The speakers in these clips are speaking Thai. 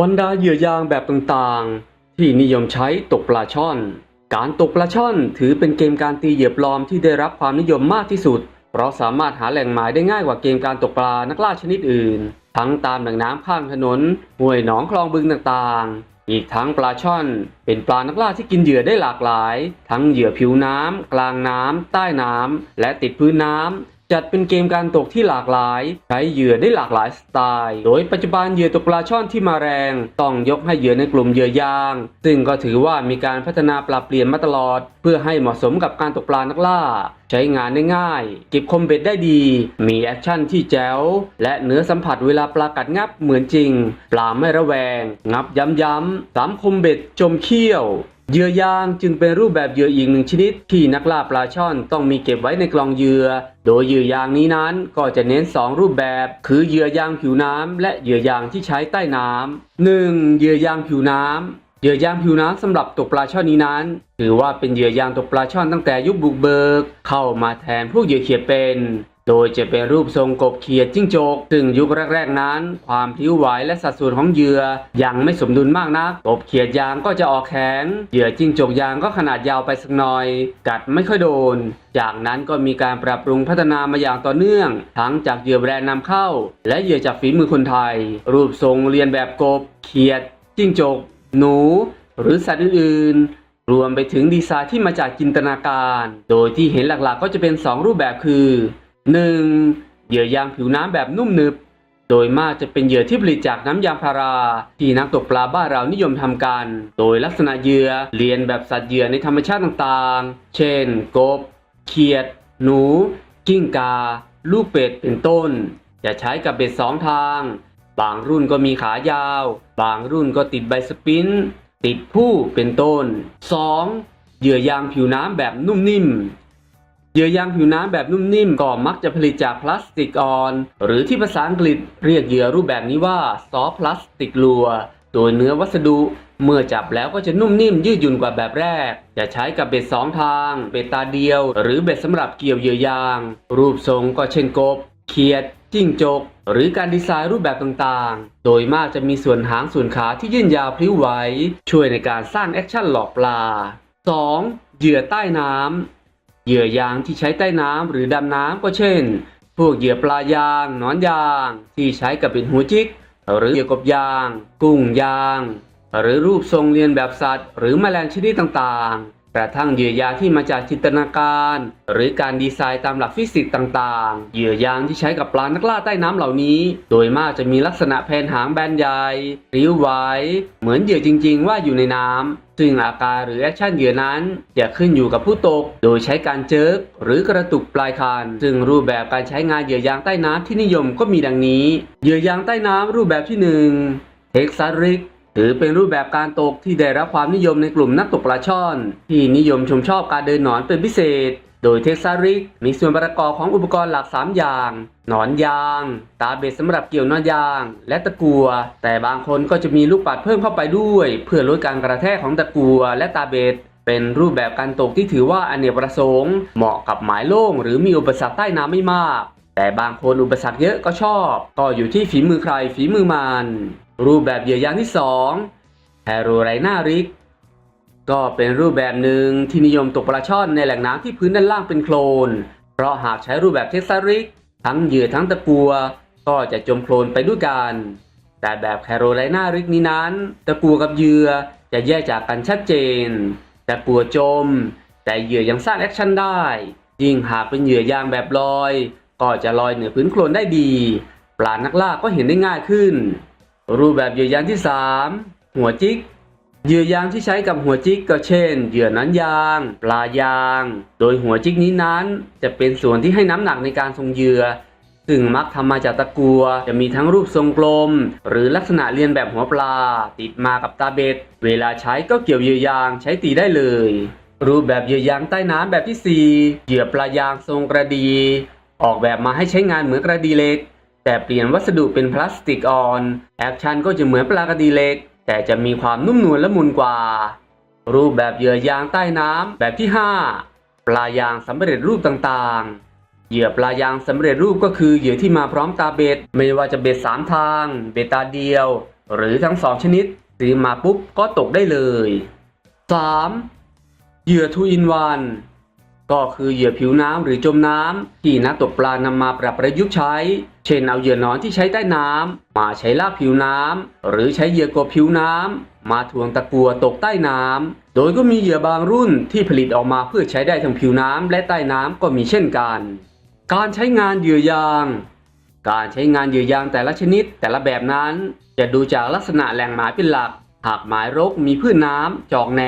บรรดาเหยื่อยางแบบต่างๆ ที่นิยมใช้ตกปลาช่อน การตกปลาช่อนถือเป็นเกมการตีเหยื่อปลอมที่ได้รับความนิยมมากที่สุด เพราะสามารถหาแหล่งหมายได้ง่ายกว่าเกมการตกปลานักล่าชนิดอื่น ทั้งตามแหล่งน้ำข้างถนนห้วยหนองคลองบึงต่างๆ อีกทั้งปลาช่อน เป็นปลานักล่าที่กินเหยื่อได้หลากหลาย ทั้งเหยื่อผิวน้ำกลางน้ำใต้น้ำและติดพื้นน้ำ จัดเป็นเกมการตกที่หลากหลาย ใช้เหยื่อได้หลากหลายสไตล์ โดยปัจจุบันเหยื่อตกปลาช่อนที่มาแรง ต้องยกให้เหยื่อในกลุ่มเหยื่อยาง ซึ่งก็ถือว่ามีการพัฒนาปรับเปลี่ยนมาตลอด เพื่อให้เหมาะสมกับการตกปลานักล่า ใช้งานได้ง่าย เก็บคมเบ็ดได้ดี มีแอคชั่นที่แจ๋ว และเนื้อสัมผัสเวลาปลากัดงับเหมือนจริง ปลาไม่ระแวง งับย้ำๆสามคมเบ็ดจมเขี้ยว เหยื่อยางจึงเป็นรูปแบบเหยื่ออีกหนึ่งชนิด ที่นักล่าปลาช่อนต้องมีเก็บไว้ในกล่องเหยื่อ โดยเหยื่อยางนี้นั้นก็จะเน้น 2 รูปแบบ คือเหยื่อยางผิวน้ำและเหยื่อยางที่ใช้ใต้น้ำหนึ่งเหยื่อยางผิวน้ำเหยื่อยางผิวน้ำสำหรับตกปลาช่อนนี้นั้น ถือว่าเป็นเหยื่อยางตกปลาช่อนตั้งแต่ยุคบุกเบิก เข้ามาแทนพวกเหยื่อเขียดเป็น โดยจะเป็นรูปทรงกบเขียดจิ้งจก ซึ่งยุคแรกๆนั้น ความพลิ้วไหวและสัดส่วนของเหยื่อยังไม่สมดุลมากนักกบเขียดยางก็จะออกแข็งเหยื่อจิ้งจกยางก็ขนาดยาวไปสักหน่อย กัดไม่ค่อยโดน จากนั้นก็มีการปรับปรุงพัฒนามาอย่างต่อเนื่อง ทั้งจากเหยื่อแบรนด์นำเข้า และเหยื่อจากฝีมือคนไทย รูปทรงเรียนแบบกบ เขียด จิ้งจก หนู หรือสัตว์อื่นรวมไปถึงดีไซน์ที่มาจากจินตนาการ โดยที่เห็นหลักๆก็จะเป็น 2 รูปแบบคือ 1. เหยื่อยางผิวน้ำแบบนุ่มหนึบ โดยมากจะเป็นเหยื่อที่ผลิตจากน้ำยางพารา ที่นักตกปลาบ้านเรานิยมทำกัน โดยลักษณะเหยื่อเรียนแบบสัตว์เหยื่อในธรรมชาติต่างๆ เช่น กบ เขียด หนู กิ้งกา ลูกเป็ด เป็นต้น จะใช้กับเบ็ดสองทาง บางรุ่นก็มีขายาว บางรุ่นก็ติดใบสปิน ติดผู้เป็นต้น 2. เหยื่อยางผิวน้ำแบบนุ่มนิ่ม เหยื่อยางผิวน้ำแบบนุ่มนิ่มก็มักจะผลิตจากพลาสติกอ่อน หรือที่ภาษาอังกฤษเรียกเหยื่อรูปแบบนี้ว่าซอฟพลาสติกลัว โดยเนื้อวัสดุเมื่อจับแล้วก็จะนุ่มนิ่มยืดหยุ่นกว่าแบบแรก จะใช้กับเบ็ดสองทาง เบ็ดตาเดียว หรือเบ็ดสำหรับเกี่ยวเหยื่อยาง รูปทรงก็เช่นกบ เขียด จิ้งจก หรือการดีไซน์รูปแบบต่างๆ โดยมากจะมีส่วนหางส่วนขาที่ยื่นยาวพลิ้วไหวช่วยในการสร้างแอคชั่นหลอกปลา 2. เหยื่อใต้น้ำ เหยื่อยางที่ใช้ใต้น้ำหรือดำน้ำก็เช่น พวกเหยื่อปลายางหนอนยาง ที่ใช้กับเป็นหัวจิก หรือเหยื่อกบยาง กุ้งยาง หรือรูปทรงเรียนแบบสัตว์ หรือแมลงชนิดต่างๆ กระทั่งเหยื่อยางที่มาจากจินตนาการ หรือการดีไซน์ตามหลักฟิสิกส์ต่างๆ เหยื่อยางที่ใช้กับปลานักล่าใต้น้ำเหล่านี้ โดยมากจะมีลักษณะแผ่นหางแบนใหญ่ริ้วไหวเหมือนเหยื่อจริง ๆ ว่าอยู่ในน้ำ ซึ่งอาการหรือแอคชั่นเหยื่อนั้น จะขึ้นอยู่กับผู้ตก โดยใช้การเจิกหรือกระตุกปลายคาน ซึ่งรูปแบบการใช้งานเหยื่อยางใต้น้ำที่นิยมก็มีดังนี้ เหยื่อยางใต้น้ำรูปแบบที่1เท็กซัสริกถือเป็นรูปแบบการตกที่ได้รับความนิยมในกลุ่มนักตกปลาช่อน ที่นิยมชมชอบการเดินหนอนเป็นพิเศษ โดยเท็กซัสริกมีส่วนประกอบของอุปกรณ์หลัก 3 อย่าง หนอนยาง ตาเบ็ดสำหรับเกี่ยวนอนยาง และตะกัว แต่บางคนก็จะมีลูกปัดเพิ่มเข้าไปด้วย เพื่อลดการกระแทกของตะกัวและตาเบ็ดเป็นรูปแบบการตกที่ถือว่าอเนกประสงค์ เหมาะกับหมายโล่งหรือมีอุปสรรคใต้น้ำไม่มาก แต่บางคนอุปสรรคเยอะก็ชอบ ก็อยู่ที่ฝีมือใครฝีมือมัน รูปแบบเหยื่อยางที่2แฮโรไรนาริก ก็เป็นรูปแบบหนึ่งที่นิยมตกปลาช่อนในแหล่งน้ำที่พื้นด้านล่างเป็นโคลน เพราะหากใช้รูปแบบเท็กซัสริก ทั้งเหยื่อทั้งตะกัวก็จะจมโคลนไปด้วยกัน แต่แบบแคโรไลนาริกนี้นั้น ตะกัวกับเหยื่อจะแยกจากกันชัดเจน ตะกัวจม แต่เหยื่อยังสร้างแอคชั่นได้ ยิ่งหากเป็นเหยื่อยางแบบลอย ก็จะลอยเหนือพื้นโคลนได้ดี ปลานักล่าก็เห็นได้ง่ายขึ้น รูปแบบเหยื่อยางที่ 3 หัวจิก เหยื่อยางที่ใช้กับหัวจิกก็เช่น เหยื่อนั้นยาง ปลายาง โดยหัวจิกนี้นั้น จะเป็นส่วนที่ให้น้ำหนักในการทรงเหยื่อ ซึ่งมักทำมาจากตะกัว จะมีทั้งรูปทรงกลม หรือลักษณะเรียนแบบหัวปลา ติดมากับตาเบ็ด เวลาใช้ก็เกี่ยวเหยื่อยางใช้ตีได้เลย รูปแบบเหยื่อยางใต้น้ำแบบที่ 4 เหยื่อปลายางทรงกระดี ออกแบบมาให้ใช้งานเหมือนกระดีเล็ก แต่เปลี่ยนวัสดุเป็นพลาสติกอ่อน แอคชั่นก็จะเหมือนปลากระดีเล็ก แต่จะมีความนุ่มนวลและมุนกว่า รูปแบบเหยื่อยางใต้น้ำแบบที่ 5 ปลายางสำเร็จรูปต่างๆ เหยื่อปลายางสำเร็จรูปก็คือเหยื่อที่มาพร้อมตาเบ็ดไม่ว่าจะเบ็ดสามทาง เบ็ดตาเดียว หรือทั้งสองชนิดซื้อมาปุ๊บก็ตกได้เลย 3. เหยื่อ2 in 1 ก็คือเหยื่อผิวน้ำหรือจมน้ำที่นักตกปลานำมาปรับประยุกต์ใช้ เช่นเอาเหยื่อนอนที่ใช้ใต้น้ำมาใช้ลากผิวน้ำหรือใช้เหยื่อกบผิวน้ำมาทวงตะกัวตกใต้น้ำโดยก็มีเหยื่อบางรุ่นที่ผลิตออกมาเพื่อใช้ได้ทั้งผิวน้ำและใต้น้ำก็มีเช่นกัน การใช้งานเหยื่อยาง การใช้งานเหยื่อยางแต่ละชนิดแต่ละแบบนั้น จะดูจากลักษณะแหล่งหมายเป็นหลัก หากหมายรกมีพืชน้ำจอกแหน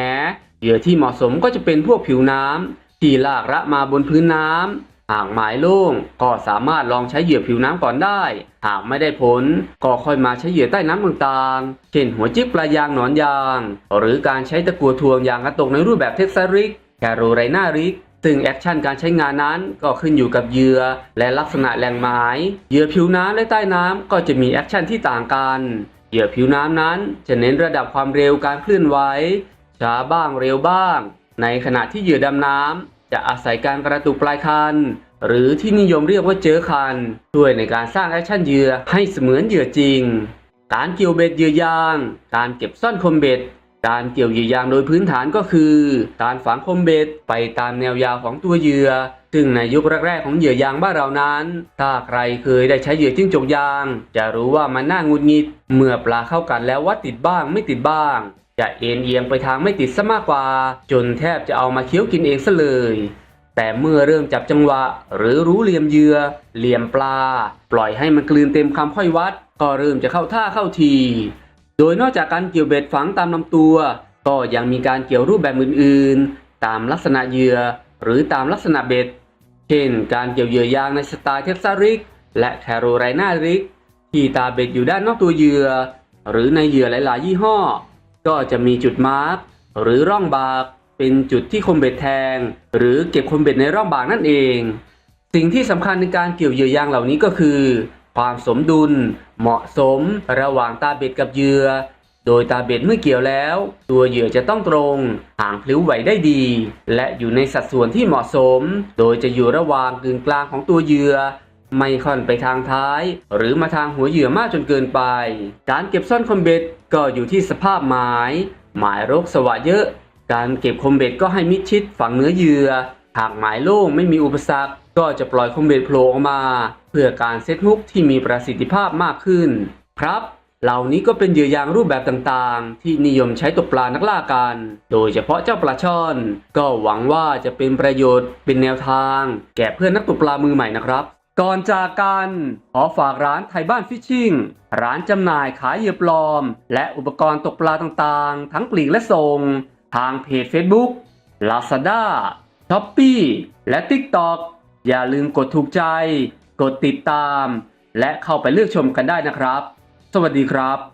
เหยื่อที่เหมาะสมก็จะเป็นพวกผิวน้ำ ที่ลากระมาบนพื้นน้ำ หากหมายโล่งก็สามารถลองใช้เหยื่อผิวน้ำก่อนได้ หากไม่ได้ผลก็ค่อยมาใช้เหยื่อใต้น้ำต่างๆ เช่นหัวจิกปลายางหนอนยาง หรือการใช้ตะกัวทวงยางกระตกในรูปแบบเท็กซัสริกแคโรไรนาริกซึ่งแอคชั่นการใช้งานนั้นก็ขึ้นอยู่กับเหยื่อและลักษณะแหล่งหมาย เหยื่อผิวน้ำและใต้น้ำก็จะมีแอคชั่นที่ต่างกัน เหยื่อผิวน้ำนั้นจะเน้นระดับความเร็วการเคลื่อนไหวช้าบ้างเร็วบ้าง ในขณะที่เหยื่อดำน้ำจะอาศัยการกระตุกปลายคัน หรือที่นิยมเรียกว่าเจอคัน ช่วยในการสร้างแอคชั่นเหยื่อให้เสมือนเหยื่อจริง การเกี่ยวเบ็ดเหยื่อยาง การเก็บซ่อนคมเบ็ด การเกี่ยวเหยื่อยางโดยพื้นฐานก็คือ การฝังคมเบ็ดไปตามแนวยาวของตัวเหยื่อ ซึ่งในยุคแรกๆของเหยื่อยางบ้านเรานั้น ถ้าใครเคยได้ใช้เหยื่อจิ้งจกยาง จะรู้ว่ามันน่างุดงิด เมื่อปลาเข้ากันแล้วว่าติดบ้างไม่ติดบ้าง จะเอ็นเอียงไปทางไม่ติดซะมากกว่า จนแทบจะเอามาเคี้ยวกินเองซะเลย แต่เมื่อเริ่มจับจังหวะ หรือรู้เหลี่ยมเหยื่อเหลี่ยมปลา ปล่อยให้มันกลืนเต็มคำค่อยวัด ก็เริ่มจะเข้าท่าเข้าที โดยนอกจากการเกี่ยวเบ็ดฝังตามลำตัว ก็ยังมีการเกี่ยวรูปแบบอื่นๆ ตามลักษณะเหยื่อหรือตามลักษณะเบ็ด เช่น การเกี่ยวเหยื่อยางในสไตล์เท็กซัสริกและแคโรไรนาริกที่ตาเบ็ดอยู่ด้านนอกตัวเหยื่อ หรือในเหยื่อหลายๆ ยี่ห้อ ก็จะมีจุดมาร์กหรือร่องบากเป็นจุดที่คมเบ็ดแทง หรือเก็บคมเบ็ดในร่องบากนั่นเอง สิ่งที่สำคัญในการเกี่ยวเหยื่อยางเหล่านี้ก็คือ ความสมดุล เหมาะสมระหว่างตาเบ็ดกับเหยื่อ โดยตาเบ็ดเมื่อเกี่ยวแล้ว ตัวเหยื่อจะต้องตรง ห่างพลิ้วไหวได้ดี และอยู่ในสัดส่วนที่เหมาะสม โดยจะอยู่ระหว่างกึ่งกลางของตัวเหยื่อไม่ค่อนไปทางท้าย หรือมาทางหัวเหยื่อมากจนเกินไป การเก็บซ่อนคมเบ็ดก็อยู่ที่สภาพหมาย หมายรกสวะเยอะ การเก็บคมเบ็ดก็ให้มิดชิดฝั่งเนื้อเหยื่อ หากหมายโล่งไม่มีอุปสรรค ก็จะปล่อยคมเบ็ดโผล่ออกมา เพื่อการเซตฮุกที่มีประสิทธิภาพมากขึ้น ครับ เหล่านี้ก็เป็นเหยื่อยางรูปแบบต่างๆ ที่นิยมใช้ตกปลานักล่ากัน โดยเฉพาะเจ้าปลาช่อน ก็หวังว่าจะเป็นประโยชน์เป็นแนวทาง แก่เพื่อนนักตกปลามือใหม่นะครับก่อนจากกันขอฝากร้านไทยบ้านฟิชชิ่ง ร้านจำหน่ายขายเหยื่อปลอม และอุปกรณ์ตกปลาต่างๆ ทั้งปลีกและส่ง ทางเพจ Facebook Lazada s h o p e e และ TikTok อย่าลืมกดถูกใจ กดติดตาม และเข้าไปเลือกชมกันได้นะครับ สวัสดีครับ